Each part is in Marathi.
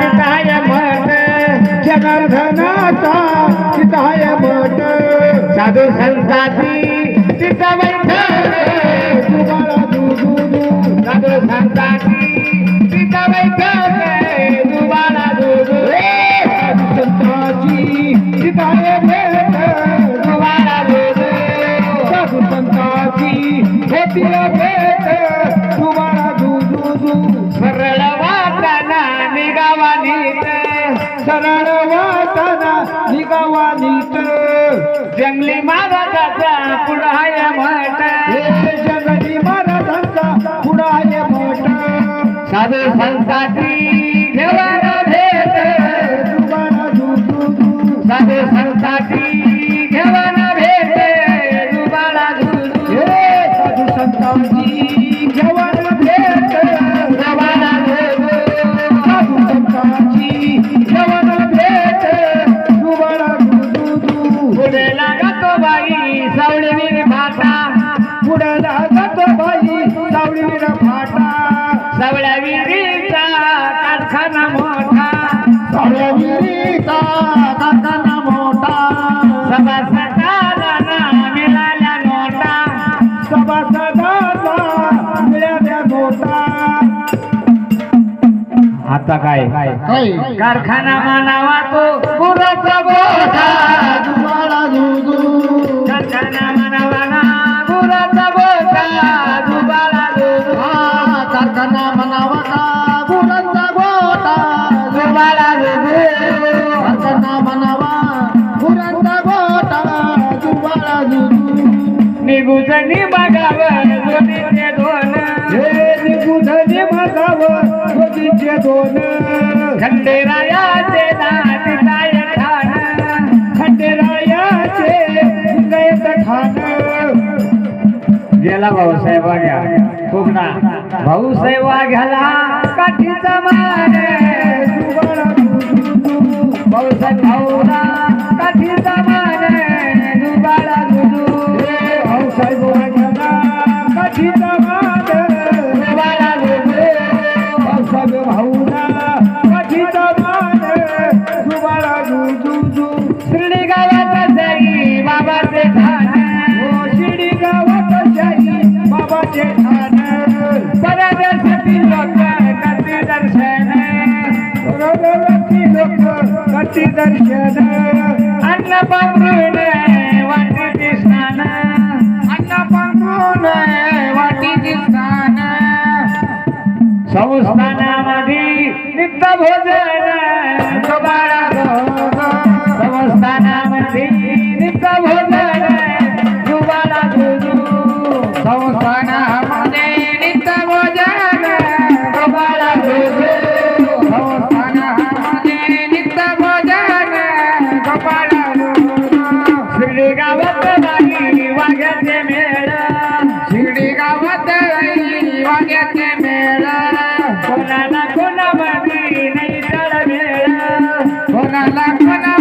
तिथाय मठ जनार्दनाचा चिताय मठ. साधू संताची तिचा सरळ वाटना निगावा नीत जंगली महाराजाचा पुढाय मठ. हे जगती महाराजांचा पुढाय मठ. साधू संताची घेवाना भेट. तुम्हाला साधू संताची घेवाना भेट. हे साधू संतांची सावळ्या विहिरीचा कारखाना मोठा. सभा सकाळना मिळाल्या नोटा. सभासदाचा मिळाल्या नोटा. आता काय? काय? कारखाना मानावा तो गोठा. मागावं दोघींचे दोन. खंडेरायाचे नातीताय ठाण. खंडेरायाचे गयत ठाण. गेला भाऊसाहेब वाघ्या ना भाऊसाहेब वाघ्याला काठीचा मान भाऊसाहेब भाऊला बाबाचे लोक करते दर्शन रगवती लोक करती दर्शन अन्न पांघरून वाटीची स्नान अन्न पांघरून वाटीची स्नान संस्थानामध्ये नित्य भोजन नाही वाघ्याचे मेळ. शिर्डी गावात नाही वाघ्याचे मेळ. कोणाला कोणामध्ये नाही तळ मेळ. कोणाला कोणामध्ये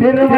திருமண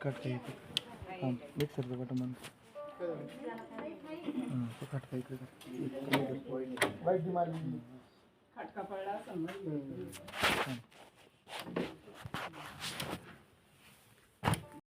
काटता येते मिक्सरचं बटन बंद काटता इकडे